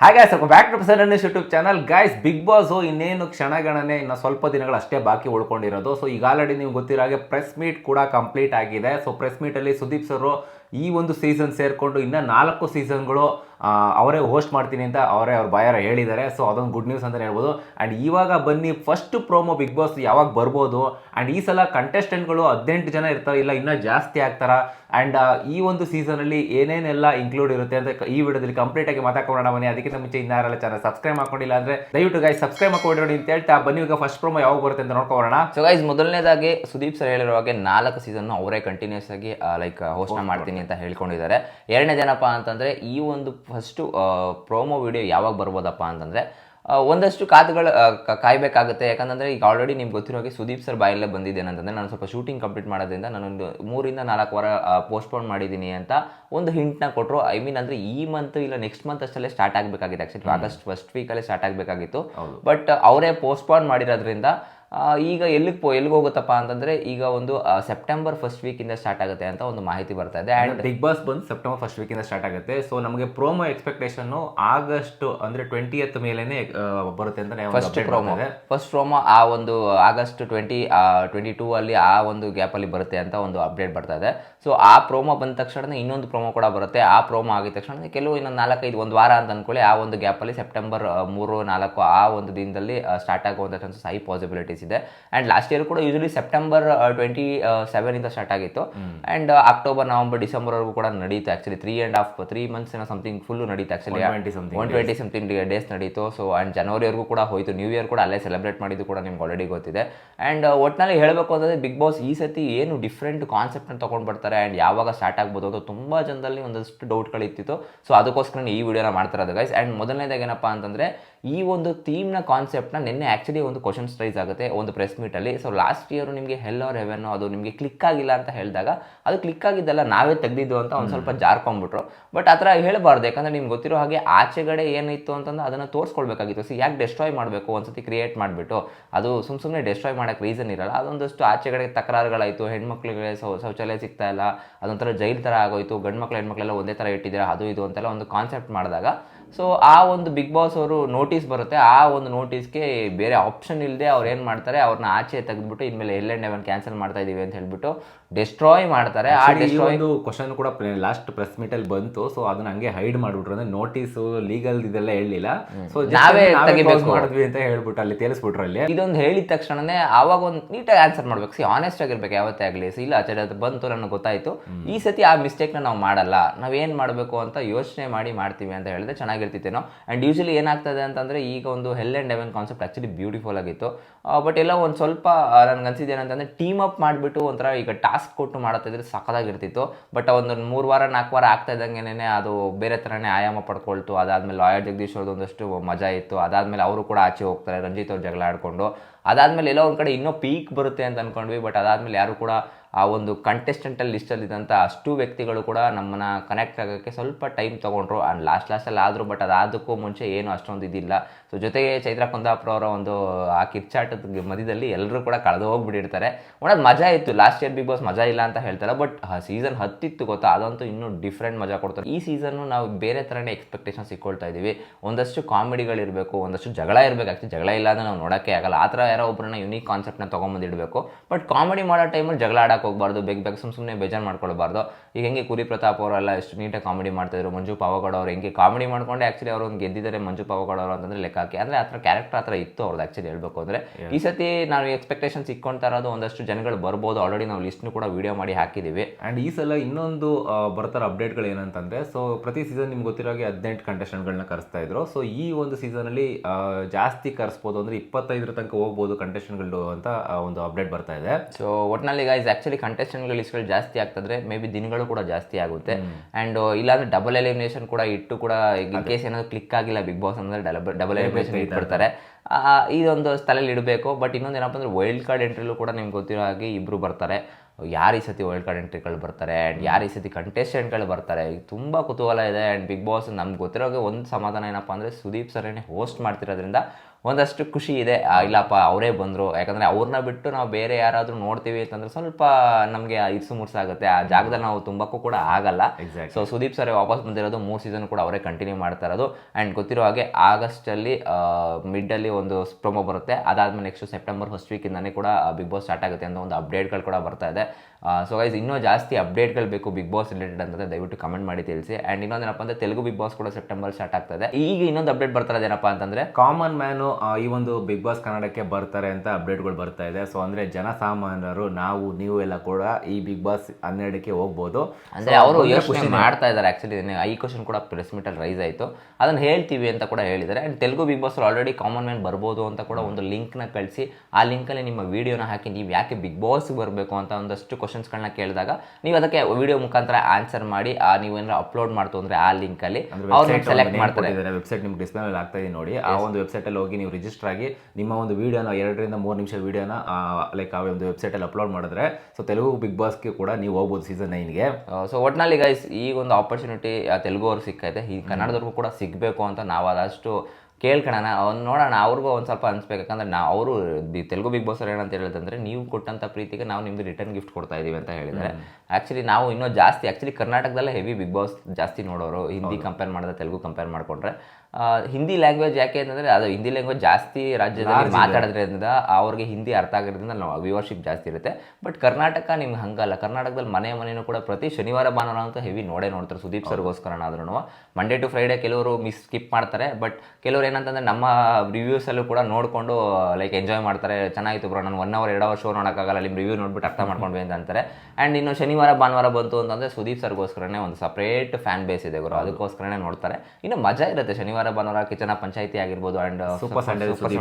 ಹಾಗೆ ಸ್ವಲ್ಪ back to suddenness YouTube channel guys Bigg Boss ಇನ್ನೇನು ಕ್ಷಣಗಣನೆ ಇನ್ನು ಸ್ವಲ್ಪ ದಿನಗಳು ಅಷ್ಟೇ ಬಾಕಿ ಉಳ್ಕೊಂಡಿರೋದು. ಸೊ ಈಗ ಆಲ್ರೆಡಿ ನೀವು ಗೊತ್ತಿರೋ ಹಾಗೆ ಪ್ರೆಸ್ ಮೀಟ್ ಕೂಡ ಕಂಪ್ಲೀಟ್ ಆಗಿದೆ. ಸೊ ಪ್ರೆಸ್ ಮೀಟಲ್ಲಿ ಸುದೀಪ್ ಸರ್ ಈ ಒಂದು ಸೀಸನ್ ಸೇರಿಕೊಂಡು ಇನ್ನು ನಾಲ್ಕು ಸೀಸನ್ಗಳು ಅವರೇ ಹೋಸ್ಟ್ ಮಾಡ್ತೀನಿ ಅಂತ ಅವರೇ ಅವ್ರ ಬಾಯಾರ ಹೇಳಿದ್ದಾರೆ. ಸೊ ಅದೊಂದು ಗುಡ್ ನ್ಯೂಸ್ ಅಂತಲೇ ಹೇಳ್ಬೋದು. ಆ್ಯಂಡ್ ಇವಾಗ ಬನ್ನಿ ಫಸ್ಟ್ ಪ್ರೋಮೋ ಬಿಗ್ ಬಾಸ್ ಯಾವಾಗ ಬರ್ಬೋದು? ಆ್ಯಂಡ್ ಈ ಸಲ ಕಂಟೆಸ್ಟೆಂಟ್ಗಳು ಹದಿನೆಂಟು ಜನ ಇರ್ತಾರೆ? ಇಲ್ಲ ಇನ್ನೂ ಜಾಸ್ತಿ ಆಗ್ತಾರ? ಆ್ಯಂಡ್ ಈ ಒಂದು ಸೀಸನಲ್ಲಿ ಏನೇನೆಲ್ಲ ಇನ್ಕ್ಲೂಡ್ ಇರುತ್ತೆ ಅಂತ ಈ ವಿಡಿಯೋದಲ್ಲಿ ಕಂಪ್ಲೀಟ್ ಆಗಿ ಮಾತಾಡ್ಕೊಳ್ಳೋಣ ಬನ್ನಿ ಅದಕ್ಕಿಂತ ಮುಂಚೆ ಇನ್ನಾರೆಲ್ಲ ಚಾನಲ್ ಸಬ್ಸ್ಕ್ರೈಬ್ ಮಾಡ್ಕೊಂಡಿಲ್ಲ ಅಂದರೆ ದಯವಿಟ್ಟು ಗೈಸ್ ಸಬ್ಸ್ಕ್ರೈಬ್ ಮಾಡ್ಕೊಂಡಿರೋಣ ಅಂತ ಹೇಳ್ತಾ ಬನ್ನಿ ಈಗ ಫಸ್ಟ್ ಪ್ರೋಮೋ ಯಾವಾಗ ಬರುತ್ತೆ ಅಂತ ನೋಡ್ಕೊಳ್ಳೋಣ ಸೊ ಗೈಸ್ ಮೊದಲನೇದಾಗಿ ಸುದೀಪ್ ಸರ್ ಹೇಳಿರೋ ಹಾಗೆ ನಾಲ್ಕು ಸೀಸನ್ ಅವರೇ ಕಂಟಿನ್ಯೂಸ್ ಆಗಿ ಲೈಕ್ ಹೋಸ್ಟ್ ಮಾಡ್ತೀನಿ ಅಂತ ಹೇಳ್ಕೊಂಡಿದ್ದಾರೆ. ಎರಡನೇ ಜನಪ್ಪ ಅಂತಂದ್ರೆ ಈ ಒಂದು ಫಸ್ಟು ಪ್ರೋಮೋ ವಿಡಿಯೋ ಯಾವಾಗ ಬರ್ಬೋದಪ್ಪ ಅಂತಂದರೆ ಒಂದಷ್ಟು ಕಾತುಗಳು ಕಾಯಬೇಕಾಗುತ್ತೆ. ಯಾಕಂತಂದ್ರೆ ಈಗ ಆಲ್ರೆಡಿ ನಿಮ್ಗೆ ಗೊತ್ತಿರೋ ಹಾಗೆ ಸುದೀಪ್ ಸರ್ ಬಾಯಲ್ಲೇ ಬಂದಿದ್ದೇನೆ ಅಂತಂದ್ರೆ ನಾನು ಸ್ವಲ್ಪ ಶೂಟಿಂಗ್ ಕಂಪ್ಲೀಟ್ ಮಾಡೋದ್ರಿಂದ ನಾನೊಂದು ಮೂರಿಂದ ನಾಲ್ಕು ವಾರ ಪೋಸ್ಟ್ಪೋನ್ ಮಾಡಿದ್ದೀನಿ ಅಂತ ಒಂದು ಹಿಂಟ್ನ ಕೊಟ್ಟರು ಐ ಮೀನ್ ಅಂದರೆ ಈ ಮಂತ್ ಇಲ್ಲ ನೆಕ್ಸ್ಟ್ ಮಂತ್ ಅಷ್ಟಲ್ಲೇ ಸ್ಟಾರ್ಟ್ ಆಗಬೇಕಾಗಿತ್ತು. ಆ್ಯಕ್ಚುಲಿ ಆಗಸ್ಟ್ ಫಸ್ಟ್ ವೀಕಲ್ಲೇ ಸ್ಟಾರ್ಟ್ ಆಗಬೇಕಾಗಿತ್ತು. ಬಟ್ ಅವರೇ ಪೋಸ್ಟ್ಪೋನ್ ಮಾಡಿರೋದ್ರಿಂದ ಈಗ ಎಲ್ಲಿಗೆ ಪೋ ಎಲ್ಲಿಗೆ ಹೋಗುತ್ತಪ್ಪ ಅಂತಂದ್ರೆ ಈಗ ಒಂದು ಸೆಪ್ಟೆಂಬರ್ ಫಸ್ಟ್ ವೀಕಿಂದ ಸ್ಟಾರ್ಟ್ ಆಗುತ್ತೆ ಅಂತ ಒಂದು ಮಾಹಿತಿ ಬರ್ತಾ ಇದೆ. ಆ್ಯಂಡ್ ಬಿಗ್ ಬಾಸ್ ಬಂದು ಸೆಪ್ಟೆಂಬರ್ ಫಸ್ಟ್ ವೀಕಿಂದ ಸ್ಟಾರ್ಟ್ ಆಗುತ್ತೆ. ಸೊ ನಮಗೆ ಪ್ರೋಮೋ ಎಕ್ಸ್ಪೆಕ್ಟೇಷನ್ ಆಗಸ್ಟ್ ಅಂದ್ರೆ ಟ್ವೆಂಟಿ ಎತ್ ಮೇಲೆ ಬರುತ್ತೆ ಅಂತ ಫಸ್ಟ್ ಪ್ರೋಮೋ. ಫಸ್ಟ್ ಪ್ರೋಮೋ ಆ ಒಂದು ಆಗಸ್ಟ್ ಟ್ವೆಂಟಿ ಟ್ವೆಂಟಿ ಟೂ ಅಲ್ಲಿ ಆ ಒಂದು ಗ್ಯಾಪಲ್ಲಿ ಬರುತ್ತೆ ಅಂತ ಒಂದು ಅಪ್ಡೇಟ್ ಬರ್ತಾ ಇದೆ. ಸೊ ಆ ಪ್ರೋಮೋ ಬಂದ ತಕ್ಷಣ ಇನ್ನೊಂದು ಪ್ರೋಮೋ ಕೂಡ ಬರುತ್ತೆ. ಆ ಪ್ರೋಮೋ ಆಗಿದ ತಕ್ಷಣ ಕೆಲವು ಇನ್ನೊಂದು ನಾಲ್ಕೈದು ಒಂದು ವಾರ ಅಂತ ಅನ್ಕೊಳ್ಳಿ. ಆ ಒಂದು ಗ್ಯಾಪಲ್ಲಿ ಸೆಪ್ಟೆಂಬರ್ ಮೂರು ನಾಲ್ಕು ಆ ಒಂದು ದಿನದಲ್ಲಿ ಸ್ಟಾರ್ಟ್ ಆಗುವಂಥ ಚಾನ್ಸಸ್ ಹೈ ಪಾಸಿಬಿಲಿಟೀಸ್ ಇದೆ. ಆ್ಯಂಡ್ ಲಾಸ್ಟ್ ಇಯರ್ ಕೂಡ ಯೂಶಲಿ ಸೆಪ್ಟೆಂಬರ್ ಟ್ವೆಂಟಿ ಸೆವೆನಿಂದ ಸ್ಟಾರ್ಟ್ ಆಗಿತ್ತು. ಆ್ಯಂಡ್ ಅಕ್ಟೋಬರ್ ನವಂಬರ್ ಡಿಸೆಂಬರ್ವರೆಗೂ ಕೂಡ ನಡೀತು. Actually three and half three months ಏನೋ ಸಮಥಿಂಗ್ ಫುಲ್ಲು ನಡೀತು actually 120 something one twenty something days ನಡೀತು. ಸೊ ಆ್ಯಂಡ್ ಜನವರಿವರೆಗೂ ಕೂಡ ಹೋಯಿತು. ನ್ಯೂ ಇಯರ್ ಕೂಡ ಅಲ್ಲೇ ಸೆಲೆಬ್ರೇಟ್ ಮಾಡಿದ್ದು ಕೂಡ ನಿಮ್ಗೆ ಆಲ್ರೆಡಿ ಗೊತ್ತಿದೆ. ಆ್ಯಂಡ್ ಒಟ್ಟಿನಲ್ಲಿ ಹೇಳಬೇಕು ಅಂತಂದರೆ ಬಿಗ್ ಬಾಸ್ ಈ ಸತಿ ಏನು ಡಿಫ್ರೆಂಟ್ ಕಾನ್ಸೆಪ್ಟ್ನ ತೊಗೊಂಡು ಬರ್ತಾರೆ ಆ್ಯಂಡ್ ಯಾವಾಗ ಸ್ಟಾರ್ಟ್ ಆಗ್ಬೋದು ಅಂತ ತುಂಬ ಜನದಲ್ಲಿ ಒಂದಷ್ಟು ಡೌಟ್ಗಳಿತ್ತಿತ್ತು ಸೊ ಅದಕ್ಕೋಸ್ಕರ ಈ ವಿಡಿಯೋನ ಮಾಡ್ತಾರೆ ಅದು ಗೈಸ್ ಆ್ಯಂಡ್ ಮೊದಲನೇದಾಗ ಏನಪ್ಪ ಅಂತಂದರೆ ಈ ಒಂದು ಥೀಮ್ನ ಕಾನ್ಸೆಪ್ಟ್ನ ನಿನ್ನೆ ಆ್ಯಕ್ಚುಲಿ ಒಂದು ಕ್ವಶನ್ಸ್ ರೈಸ್ ಆಗುತ್ತೆ ಒಂದು ಪ್ರೆಸ್ ಮೀಟಲ್ಲಿ ಸೊ ಲಾಸ್ಟ್ ಇಯರ್ ನಿಮಗೆ ಹೆಲ್ ಆರ್ ಹೆವೆನ್ ಅದು ನಿಮಗೆ ಕ್ಲಿಕ್ ಆಗಿಲ್ಲ ಅಂತ ಹೇಳಿದಾಗ, ಅದು ಕ್ಲಿಕ್ ಆಗಿದ್ದಲ್ಲ ನಾವೇ ತೆಗೆದಿದ್ದು ಅಂತ ಒಂದು ಸ್ವಲ್ಪ ಜಾರ್ಕೊಂಡ್ಬಿಟ್ರು. ಬಟ್ ಆ ಥರ ಹೇಳಬಾರ್ದು, ಯಾಕಂದ್ರೆ ನಿಮ್ಗೆ ಗೊತ್ತಿರೋ ಹಾಗೆ ಆಚೆಗಡೆ ಏನಿತ್ತು ಅಂತಂದ್ರೆ ಅದನ್ನು ತೋರಿಸ್ಕೊಳ್ಬೇಕಾಗಿತ್ತು. ಸೊ ಯಾಕೆ ಡೆಸ್ಟ್ರಾಯ್ ಮಾಡಬೇಕು? ಒಂದ್ಸತಿ ಕ್ರಿಯೇಟ್ ಮಾಡಿಬಿಟ್ಟು. ಅದು ಸುಮ್ ಸುಮ್ಮನೆ ಡೆಸ್ಟ್ರಾಯ್ ಮಾಡೋಕ್ಕೆ ರೀಸನ್ ಇರಲ್ಲ. ಅದೊಂದಷ್ಟು ಆಚೆಗಡೆ ತಕರಾರುಗಳಾಯಿತು, ಹೆಣ್ಮಕ್ಳಿಗೆ ಶೌಚಾಲಯ ಸಿಗ್ತಾ ಇಲ್ಲ, ಅದೊಂಥರ ಜೈಲ್ ಥರ ಆಗೋಯ್ತು ಗಂಡು ಮಕ್ಳು ಹೆಣ್ಮಕ್ಳೆಲ್ಲ ಒಂದೇ ಥರ ಇಟ್ಟಿದ್ದಾರೆ, ಅದು ಇದು ಅಂತೆಲ್ಲ ಒಂದು ಕಾನ್ಸೆಪ್ಟ್ ಮಾಡಿದಾಗ ಸೊ ಆ ಒಂದು ಬಿಗ್ ಬಾಸ್ ಅವರು ನೋಟಿಸ್ ಬರುತ್ತೆ. ಆ ಒಂದು ನೋಟಿಸ್ಗೆ ಬೇರೆ ಆಪ್ಷನ್ ಇಲ್ಲದೆ ಅವ್ರು ಏನು ಮಾಡ್ತಾರೆ ಅವ್ರನ್ನ ಆಚೆ ತೆಗೆದ್ಬಿಟ್ಟು ಇನ್ಮೇಲೆ ಎಲ್ ಎಂಡ್ ಎವನ್ ಕ್ಯಾನ್ಸಲ್ ಮಾಡ್ತಾ ಇದೀವಿ ಅಂತ ಹೇಳ್ಬಿಟ್ಟು ಡೆಸ್ಟ್ರಾಯ್ ಮಾಡ್ತಾರೆ. ಆ ಡಿಸ್ಟ್ರಾಯ್ ಒಂದು ಕ್ವಶನ್ ಕೂಡ ಲಾಸ್ಟ್ ಪ್ರೆಸ್ ಮೀಟ್ ಅಲ್ಲಿ ಬಂತು. ಸೊ ಅದನ್ನ ಹಂಗೆ ಹೈಡ್ ಮಾಡ್ಬಿಟ್ರು. ಅಂದ್ರೆ ನೋಟಿಸ್ ಲೀಗಲ್ ಇದೆಲ್ಲ ಹೇಳಿಲ್ಲ ಸೊ ನಾವೇ ತೆಗಿಬೇಕು. ಮಾಡಿದ್ವಿ ಅಂತ ಹೇಳ್ಬಿಟ್ಟು ಅಲ್ಲಿ ತೇಲಿಸ್ಬಿಟ್ರು ಅಲ್ಲಿ. ಇದೊಂದು ಹೇಳಿದ ತಕ್ಷಣನೇ ಆವಾಗ ಒಂದು ನೀಟಾಗಿ ಆನ್ಸರ್ ಮಾಡ್ಬೇಕು. ಸಿ ಆನೆಸ್ಟ್ ಆಗಿರ್ಬೇಕು ಯಾವತ್ತೇ ಆಗಲಿ. ಸಿ ಇಲ್ಲ ಆಚೆ ಅದು ಬಂತು ನನಗೆ ಗೊತ್ತಾಯ್ತು. ಈ ಸತಿ ಆ ಮಿಸ್ಟೇಕ್ನ ನಾವು ಮಾಡಲ್ಲ. ನಾವೇನು ಮಾಡಬೇಕು ಅಂತ ಯೋಚನೆ ಮಾಡಿ ಮಾಡ್ತೀವಿ ಅಂತ ಹೇಳಿದ್ರೆ ಚೆನ್ನಾಗಿರ್ತಿತ್ತೇನೋ. ಆ್ಯಂಡ್ ಯೂಶಲಿ ಏನಾಗ್ತದೆ ಅಂತಂದರೆ ಈಗ ಒಂದು hell and heaven concept actually beautiful ಆಗಿತ್ತು. ಬಟ್ ಎಲ್ಲ ಒಂದು ಸ್ವಲ್ಪ ನನಗೆ ಅನ್ಸಿದ್ದು ಏನಂತಂದರೆ ಟೀಮ್ ಅಪ್ ಮಾಡಿಬಿಟ್ಟು ಒಂಥರ ಈಗ ಟಾಸ್ಕ್ ಕೊಟ್ಟು ಮಾಡುತ್ತಿದ್ರೆ ಸಖತ್ತಾಗಿರ್ತಿತ್ತು. ಬಟ್ ಒಂದು ಮೂರು ವಾರ, ನಾಲ್ಕು ವಾರ ಆಗ್ತಾ ಇದ್ದಂಗೆನೇ ಅದು ಬೇರೆ ಥರನೇ ಆಯಾಮ ಪಡ್ಕೊಳ್ತು. ಅದಾದಮೇಲೆ ಲಾಯರ್ ಜಗದೀಶ್ ಅವ್ರದ್ದು ಒಂದಷ್ಟು ಮಜಾ ಇತ್ತು. ಅದಾದಮೇಲೆ ಅವರು ಕೂಡ ಆಚೆ ಹೋಗ್ತಾರೆ, ರಂಜಿತ್ ಅವ್ರು ಜಗಳ ಆಡ್ಕೊಂಡು. ಅದಾದಮೇಲೆ ಎಲ್ಲೋ ಒಂದು ಕಡೆ ಇನ್ನೂ ಪೀಕ್ ಬರುತ್ತೆ ಅಂತ ಅನ್ಕೊಂಡ್ವಿ ಬಟ್ ಅದಾದಮೇಲೆ ಯಾರು ಕೂಡ ಆ ಒಂದು ಕಂಟೆಸ್ಟೆಂಟಲ್ ಲಿಸ್ಟಲ್ಲಿ ಇದ್ದಂಥ ಅಷ್ಟು ವ್ಯಕ್ತಿಗಳು ಕೂಡ ನಮ್ಮನ್ನು ಕನೆಕ್ಟ್ ಆಗೋಕ್ಕೆ ಸ್ವಲ್ಪ ಟೈಮ್ ತೊಗೊಂಡ್ರು. ಆ್ಯಂಡ್ ಲಾಸ್ಟ್ ಲಾಸ್ಟಲ್ಲಿ ಆದರೂ ಬಟ್ ಅದಾದಕ್ಕೂ ಮುಂಚೆ ಏನು ಅಷ್ಟೊಂದು ಇದಿಲ್ಲ. ಸೊ ಜೊತೆಗೆ ಚೈತ್ರ ಕುಂದಾಪುರ ಅವರ ಒಂದು, ಆ ಕಿರ್ಚಾಟದ ಮಧ್ಯದಲ್ಲಿ ಎಲ್ಲರೂ ಕೂಡ ಕಳೆದು ಹೋಗಿಬಿಟ್ಟಿರ್ತಾರೆ. ಒಣದು ಮಜಾ ಇತ್ತು. ಲಾಸ್ಟ್ ಇಯರ್ ಬಿಗ್ ಬಾಸ್ ಮಜಾ ಇಲ್ಲ ಅಂತ ಹೇಳ್ತಾರೆ ಬಟ್ ಸೀಸನ್ ಹತ್ತಿತ್ತು ಗೊತ್ತಾ? ಅದಂತೂ ಇನ್ನೂ ಡಿಫ್ರೆಂಟ್ ಮಜಾ ಕೊಡ್ತಾರೆ. ಈ ಸೀಸನ್ನು ನಾವು ಬೇರೆ ಥರನೇ ಎಕ್ಸ್ಪೆಕ್ಟೇಷನ್ಸ್ ಇಟ್ಕೊಳ್ತಾ ಇದ್ದೀವಿ ಒಂದಷ್ಟು ಕಾಮಿಡಿಗಳಿರಬೇಕು ಒಂದಷ್ಟು ಜಗಳ ಇರಬೇಕು. ಆ್ಯಕ್ಚುಲಿ ಜಗಳ ಇಲ್ಲ ಅಂದರೆ ನಾವು ನೋಡೋಕ್ಕೆ ಆಗಲ್ಲ. ಆ ಥರ ಯಾರೋ ಒಬ್ಬರನ್ನ ಯುನೀಕ್ ಕಾನ್ಸೆಪ್ಟ್ನ ತೊಗೊಂಬಂದಿಡಬೇಕು. ಬಟ್ ಕಾಮಿಡಿ ಮಾಡೋ ಟೈಮಲ್ಲಿ ಜಗಳ ಆಡಕ್ಕೆ ಹೋಗ್ಬಾರ್ದು ಬೇಗ ಬೇಗ ಸುಮ್ಮ ಸುಮ್ಮನೆ ಬೇಜಾರು ಮಾಡ್ಕೊಳ್ಬಾರ್ದು. ಈಗ ಹೆಂಗೆ ಕುರಿ ಪ್ರತಾಪ್ ಅವರೆಲ್ಲ ಎಷ್ಟು ನೀಟಾಗಿ ಕಾಮಿಡಿ ಮಾಡ್ತಾಯಿದ್ರು ಮಂಜು ಪಾವಗೌಡ ಅವ್ರು ಹೆಂಗೆ ಕಾಮಿಡಿ ಮಾಡ್ಕೊಂಡೆ ಆ್ಯಕ್ಚುಲಿ ಅವ್ರು ಒಂದು ಗೆದ್ದಿದ್ದಾರೆ ಮಂಜು ಪಾವಗೌಡ ಅವರು ಅಂತಂದ್ರೆ ಲೆಕ್ಕ ಹಾಕಿ. ಅಂದರೆ ಆ ಥರ ಕ್ಯಾರೆಕ್ಟರ್ ಆ ಥರ ಇತ್ತು ಅವ್ರದ್ದು ಆ್ಯಕ್ಚುಲಿ ಹೇಳಬೇಕು ಅಂದರೆ. ಈ ಸತಿ ನಾವು ಎಕ್ಸ್ಪೆಕ್ಟೇಷನ್ಸ್ ಇಕ್ಕೊಂತಾ ಇರೋದು ಒಂದಷ್ಟು ಜನಗಳು ಬರ್ಬೋದು. ಆಲ್ರೆಡಿ ನಾವು ಲಿಸ್ಟ್ನು ಕೂಡ ವೀಡಿಯೋ ಮಾಡಿ ಹಾಕಿದ್ದೀವಿ ಆ್ಯಂಡ್ ಈ ಸಲ ಇನ್ನೊಂದು ಬರ್ತಾರೆ ಅಪ್ಡೇಟ್ಗಳು ಏನಂತಂದ್ರೆ ಸೊ ಪ್ರತಿ ಸೀಸನ್ ನಿಮ್ಗೆ ಗೊತ್ತಿರೋ ಹಾಗೆ ಹದಿನೆಂಟು ಕಂಟೆಸ್ಟೆಂಟ್ಗಳನ್ನ ಕರೆಸ್ತಾ ಇದ್ರು. ಸೊ ಈ ಒಂದು ಸೀಸನ್ ಅಲ್ಲಿ ಜಾಸ್ತಿ ಕರೆಸ್ಬೋದು ಅಂದರೆ ಇಪ್ಪತ್ತೈದರ ತನಕ ಹೋಗ್ಬೋದು ಕಂಟೆಸ್ಟೆಂಟ್ಗಳು ಅಂತ ಒಂದು ಅಪ್ಡೇಟ್ ಬರ್ತಾ ಇದೆ. ಸೊ ಒಟ್ನಲ್ಲಿ ಗೈಸ್ ಆ್ಯಕ್ಚುಲಿ ಕಂಟೆಸ್ಟೆಂಟ್ಗಳ ಲಿಸ್ಟ್ಗಳು ಜಾಸ್ತಿ ಆಗ್ತದ್ರೆ ಮೇ ಬಿ ದಿನಗಳು ಕೂಡ ಜಾಸ್ತಿ ಆಗುತ್ತೆ. ಆ್ಯಂಡ್ ಇಲ್ಲಾಂದ್ರೆ ಡಬಲ್ ಎಲಿಮಿನೇಷನ್ ಕೂಡ ಇಟ್ಟು ಕೂಡ ಇನ್ ಕೇಸ್ ಏನಾದರೂ ಕ್ಲಿಕ್ ಆಗಿಲ್ಲ ಬಿಗ್ ಬಾಸ್ ಅಂದರೆ ಡಬಲ್ ಎಲಿಮಿನೇಷನ್ ಇಟ್ಬಿಡ್ತಾರೆ. ಇದೊಂದು ಸ್ಥಳದಲ್ಲಿ ಇಡಬೇಕು. ಬಟ್ ಇನ್ನೊಂದು ಏನಪ್ಪ ಅಂದ್ರೆ ವೈಲ್ಡ್ ಕಾರ್ಡ್ ಎಂಟ್ರಿಲೂ ಕೂಡ ನಿಮ್ಗೆ ಗೊತ್ತಿರೋ ಹಾಗೆ ಇಬ್ರು ಬರ್ತಾರೆ. ಯಾರು ಈ ಸತಿ ವರ್ಲ್ಡ್ ಕಾರ್ಡ್ ಎಂಟ್ರಿಗಳು ಬರ್ತಾರೆ? ಆ್ಯಂಡ್ ಯಾರು ಈ ಸತಿ ಕಂಟೆಸ್ಟೆಂಟ್ಗಳು ಬರ್ತಾರೆ? ಈಗ ತುಂಬ ಕುತೂಹಲ ಇದೆ. ಆ್ಯಂಡ್ ಬಿಗ್ ಬಾಸ್ ನಮ್ಗೆ ಗೊತ್ತಿರೋಗೆ ಒಂದು ಸಮಾಧಾನ ಏನಪ್ಪ ಅಂದರೆ ಸುದೀಪ್ ಸರೇನೆ ಹೋಸ್ಟ್ ಮಾಡ್ತಿರೋದ್ರಿಂದ ಒಂದಷ್ಟು ಖುಷಿ ಇದೆ. ಇಲ್ಲಪ್ಪ ಅವರೇ ಬಂದರು. ಯಾಕಂದರೆ ಅವ್ರನ್ನ ಬಿಟ್ಟು ನಾವು ಬೇರೆ ಯಾರಾದರೂ ನೋಡ್ತೀವಿ ಅಂತಂದ್ರೆ ಸ್ವಲ್ಪ ನಮಗೆ ಇರ್ಸು ಮುರ್ಸಾಗುತ್ತೆ ಆ ಜಾಗದಲ್ಲಿ ನಾವು ತುಂಬಕ್ಕೂ ಕೂಡ ಆಗಲ್ಲ. ಸೊ ಸುದೀಪ್ ಸರ್ ವಾಪಸ್ ಬಂದಿರೋದು ಮೂರು ಸೀಸನ್ ಕೂಡ ಅವರೇ ಕಂಟಿನ್ಯೂ ಮಾಡ್ತಾ ಇರೋದು. ಆ್ಯಂಡ್ ಗೊತ್ತಿರೋ ಹಾಗೆ ಆಗಸ್ಟಲ್ಲಿ ಮಿಡ್ಡಲ್ಲಿ ಒಂದು ಪ್ರೊಮೋ ಬರುತ್ತೆ. ಅದಾದಮೇಲೆ ನೆಕ್ಸ್ಟ್ ಸೆಪ್ಟೆಂಬರ್ ಫಸ್ಟ್ ವೀಕಿಂದನೇ ಕೂಡ ಬಿಗ್ ಬಾಸ್ ಸ್ಟಾರ್ಟ್ ಆಗುತ್ತೆ ಅಂತ ಒಂದು ಅಪ್ಡೇಟ್ಗಳು ಕೂಡ ಬರ್ತಾ ಇದೆ. ಸೊ ಗೈಸ್ ಇನ್ನೂ ಜಾಸ್ತಿ ಅಪ್ಡೇಟ್ಗಳು ಬೇಕು ಬಿಗ್ ಬಾಸ್ ರಿಲೇಟೆಡ್ ಅಂತಂದ್ರೆ ದಯವಿಟ್ಟು ಕಮೆಂಟ್ ಮಾಡಿ ತಿಳಿಸಿ. ಆ್ಯಂಡ್ ಇನ್ನೊಂದೇನಪ್ಪ ಅಂದರೆ ತೆಲುಗು ಬಿಗ್ ಬಾಸ್ ಕೂಡ ಸೆಪ್ಟೆಂಬರ್ ಸ್ಟಾರ್ಟ್ ಆಗ್ತದೆ. ಈಗ ಇನ್ನೊಂದು ಅಪ್ಡೇಟ್ ಬರ್ತಾರೆ ಏನಪ್ಪ ಅಂತಂದರೆ ಕಾಮನ್ ಮ್ಯಾನು ಈ ಒಂದು ಬಿಗ್ ಬಾಸ್ ಕನ್ನಡಕ್ಕೆ ಬರ್ತಾರೆ ಅಂತ ಅಪ್ಡೇಟ್ಗಳು ಬರ್ತಾ ಇದೆ. ಸೊ ಅಂದರೆ ಜನಸಾಮಾನ್ಯರು ನಾವು ನೀವು ಎಲ್ಲ ಕೂಡ ಈ ಬಿಗ್ ಬಾಸ್ ಹನ್ನೆರಡಕ್ಕೆ ಹೋಗ್ಬೋದು. ಅಂದರೆ ಅವರು ಯೋಚನೆ ಮಾಡ್ತಾ ಇದ್ದಾರೆ ಆ್ಯಕ್ಚುಲಿ ಈ ಕ್ವಶನ್ ಕೂಡ ಪ್ರೆಸ್ ಮೀಟ್ ಅಲ್ಲಿ ರೈಸ್ ಆಯಿತು. ಅದನ್ನ ಹೇಳ್ತೀವಿ ಅಂತ ಕೂಡ ಹೇಳಿದ್ದಾರೆ. And Telugu Bigg Boss already common man ಬರ್ಬೋದು ಅಂತ ಕೂಡ ಒಂದು ಲಿಂಕ್ನ ನ ಕಳಿಸಿ ಆ ಲಿಂಕಲ್ಲಿ ನಿಮ್ಮ ವಿಡಿಯೋನ ಹಾಕಿ ನೀವು ಯಾಕೆ ಬಿಗ್ ಬಾಸ್ಗೆ ಬರಬೇಕು ಅಂತ ಒಂದಷ್ಟು ಕ್ವಶನ್ಸ್ಗಳನ್ನ ಕೇಳಿದಾಗ ನೀವು ಅದಕ್ಕೆ ವಿಡಿಯೋ ಮುಖಾಂತರ ಆನ್ಸರ್ ಮಾಡಿ ಆ ನೀವೇನಾದ್ರು ಅಪ್ಲೋಡ್ ಮಾಡ್ತು ಅಂದ್ರೆ ಆ ಲಿಂಕ್ ಅಲ್ಲಿ. ಅವ್ರನ್ನ ಸೆಲೆಕ್ಟ್ ಮಾಡ್ತಾರೆ. ವೆಬ್ಸೈಟ್ ನಿಮ್ಗೆ ಡಿಸ್ಪ್ಲೇ ಮೇಲೆ ಆಗ್ತಾ ಇದೆ ನೋಡಿ. ಆ ಒಂದು ವೆಬ್ಸೈಟ್ ಅಲ್ಲಿ ಹೋಗಿ ನೀವು ರಿಜಿಸ್ಟರ್ ಆಗಿ ನಿಮ್ಮ ಒಂದು ವಿಡಿಯೋನ ಎರಡರಿಂದ ಮೂರು ನಿಮಿಷ ವಿಡಿಯೋನ ಲೈಕ್ ಆ ಒಂದು ವೆಬ್ಸೈಟ್ ಅಲ್ಲಿ ಅಪ್ಲೋಡ್ ಮಾಡಿದ್ರೆ ಸೊ ತೆಲುಗು ಬಿಗ್ ಬಾಸ್ಗೆ ಕೂಡ ನೀವು ಹೋಗ್ಬೋದು ಸೀಸನ್ ನೈನ್ಗೆ ಸೊ ಒಟ್ನಲ್ಲಿ ಗೈಸ್ ಈ ಒಂದು ಆಪರ್ಚುನಿಟಿ ತೆಲುಗು ಅವ್ರಿಗೆ ಸಿಕ್ಕೈತೆ ಈ ಕನ್ನಡದವ್ರಿಗೂ ಕೂಡ ಸಿಗಬೇಕು ಅಂತ ನಾವು ಅದಷ್ಟು ಕೇಳ್ಕೊಳ್ಳೋಣ ಅವ್ನು ನೋಡೋಣ ಅವ್ರಿಗೂ ಒಂದು ಸ್ವಲ್ಪ ಅನಿಸ್ಬೇಕು. ಯಾಕಂದ್ರೆ ನಾವು ಅವರು ತೆಲುಗು ಬಿಗ್ ಬಾಸ್ ಅವ್ರು ಏನಂತ ಹೇಳಿದಂದ್ರೆ ನೀವು ಕೊಟ್ಟಂಥ ಪ್ರೀತಿಗೆ ನಾವು ನಿಮ್ಗೆ ರಿಟರ್ನ್ ಗಿಫ್ಟ್ ಕೊಡ್ತಾ ಇದ್ದೀವಿ ಅಂತ ಹೇಳಿದ್ದಾರೆ. ಆ್ಯಕ್ಚುಲಿ ನಾವು ಇನ್ನೂ ಜಾಸ್ತಿ ಆ್ಯಕ್ಚುಲಿ ಕರ್ನಾಟಕದಲ್ಲೇ ಹೆವಿ ಬಿಗ್ ಬಾಸ್ ಜಾಸ್ತಿ ನೋಡೋರು. ಹಿಂದಿ ಕಂಪೇರ್ ಮಾಡಿದ್ರೆ ತೆಲುಗು ಕಂಪೇರ್ ಮಾಡಿಕೊಂಡ್ರೆ. ಹಿಂದಿ ಲ್ಯಾಂಗ್ವೇಜ್ ಯಾಕೆ ಅಂತಂದರೆ ಅದು ಹಿಂದಿ ಲ್ಯಾಂಗ್ವೇಜ್ ಜಾಸ್ತಿ ರಾಜ್ಯದಲ್ಲಿ ಮಾತಾಡೋದ್ರಿಂದ ಅವ್ರಿಗೆ ಹಿಂದಿ ಅರ್ಥ ಆಗೋದ್ರಿಂದ ವ್ಯೂವರ್ಶಿಪ್ ಜಾಸ್ತಿ ಇರುತ್ತೆ. ಬಟ್ ಕರ್ನಾಟಕ ನಿಮ್ಗೆ ಹಂಗಲ್ಲ. ಕರ್ನಾಟಕದಲ್ಲಿ ಮನೆ ಮನೆಯೂ ಕೂಡ ಪ್ರತಿ ಶನಿವಾರ ಭಾನುವಾರ ಅಂತ ಹೆವಿ ನೋಡೇ ನೋಡ್ತಾರೆ. ಸುದೀಪ್ ಸರ್ಗೋಸ್ಕರನಾದ್ರೂ ಮಂಡೇ ಟು ಫ್ರೈಡೇ ಕೆಲವರು ಮಿಸ್ ಸ್ಕಿಪ್ ಮಾಡ್ತಾರೆ. ಬಟ್ ಕೆಲವರು ಏನಂತಂದ್ರೆ ನಮ್ಮ ರಿವ್ಯೂಸಲ್ಲೂ ಕೂಡ ನೋಡಿಕೊಂಡು ಲೈಕ್ ಎಂಜಾಯ್ ಮಾಡ್ತಾರೆ. ಚೆನ್ನಾಗಿತ್ತು ಬ್ರೋ ನಾನು ಒನ್ ಅವರ್ ಎರಡು ಅವರ್ ಶೋ ನೋಡೋಕ್ಕಾಗಲ್ಲ. ನಿಮ್ಮ ರಿವ್ಯೂ ನೋಡ್ಬಿಟ್ಟು ಅರ್ಥ ಮಾಡ್ಕೊಂಡ್ವಿ ಅಂತ ಅಂತಾರೆ. ಆ್ಯಂಡ್ ಇನ್ನು ಶನಿವಾರ ಭಾನುವಾರ ಬಂತು ಅಂತಂದರೆ ಸುದೀಪ್ ಸರ್ಗೋಸ್ಕರನೇ ಒಂದು ಸಪ್ರೇಟ್ ಫ್ಯಾನ್ ಬೇಸ್ ಇದೆ ಗುರು. ಅದಕ್ಕೋಸ್ಕರನೇ ನೋಡ್ತಾರೆ. ಇನ್ನು ಮಜಾ ಇರುತ್ತೆ. ಶನಿವಾರ ಭಾನುವಾರ ಕಿಚನ ಪಂಚಾಯಿತಿ ಆಗಿರ್ಬೋದು and super Sunday super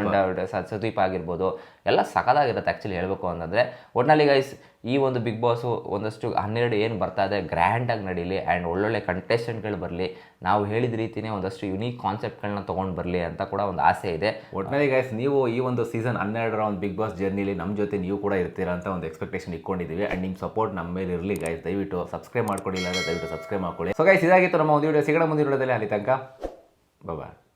Sudeep. ಆಗಿರ್ಬೋದು. ಎಲ್ಲ ಸಕದಾಗಿರುತ್ತೆ ಆ್ಯಕ್ಚುಲಿ ಹೇಳಬೇಕು ಅಂತಂದರೆ. ಒಟ್ನಲ್ಲಿ ಗೈಸ್ ಈ ಒಂದು ಬಿಗ್ ಬಾಸು ಒಂದಷ್ಟು ಹನ್ನೆರಡು ಏನು ಬರ್ತಾ ಇದೆ ಗ್ರ್ಯಾಂಡಾಗಿ ನಡೀಲಿ ಆ್ಯಂಡ್ ಒಳ್ಳೊಳ್ಳೆ ಕಂಟೆಸ್ಟೆಂಟ್ಗಳು ಬರಲಿ. ನಾವು ಹೇಳಿದ ರೀತಿಯೇ ಒಂದಷ್ಟು ಯುನೀಕ್ ಕಾನ್ಸೆಪ್ಟ್ಗಳನ್ನ ತೊಗೊಂಡು ಬರಲಿ ಅಂತ ಕೂಡ ಒಂದು ಆಸೆ ಇದೆ. ಒಟ್ಟಿನಲ್ಲಿ ಗೈಸ್ ನೀವು ಈ ಒಂದು ಸೀಸನ್ ಹನ್ನೆರಡರ ಒಂದು ಬಿಗ್ ಬಾಸ್ ಜರ್ನಿಲಿ ನಮ್ಮ ಜೊತೆ ನೀವು ಕೂಡ ಇರ್ತೀರಾ ಅಂತ ಒಂದು ಎಕ್ಸ್ಪೆಕ್ಟೇಷನ್ ಇಟ್ಕೊಂಡಿದ್ದೀವಿ ಆ್ಯಂಡ್ ನಿಮ್ಮ ಸಪೋರ್ಟ್ ನಮ್ಮ ಮೇಲೆ ಇರಲಿ ಗೈಸ್ ದಯವಿಟ್ಟು ಸಬ್ಸ್ಕ್ರೈಬ್ ಮಾಡ್ಕೊಂಡಿಲ್ಲ ಅಂದರೆ ದಯವಿಟ್ಟು ಸಬ್ಸ್ಕ್ರೈಬ್ ಮಾಡ್ಕೊಳ್ಳಿ ಸೊ ಗೈಸ್ ಇದಾಗಿತ್ತು ನಮ್ಮ ಒಂದು ವಿಡಿಯೋ ಸಿಗೋಣ ಮುಂದಿನ ವಿಡಿಯೋದಲ್ಲಿ ಅಲ್ಲಿ ತನಕ ಬಾಯ್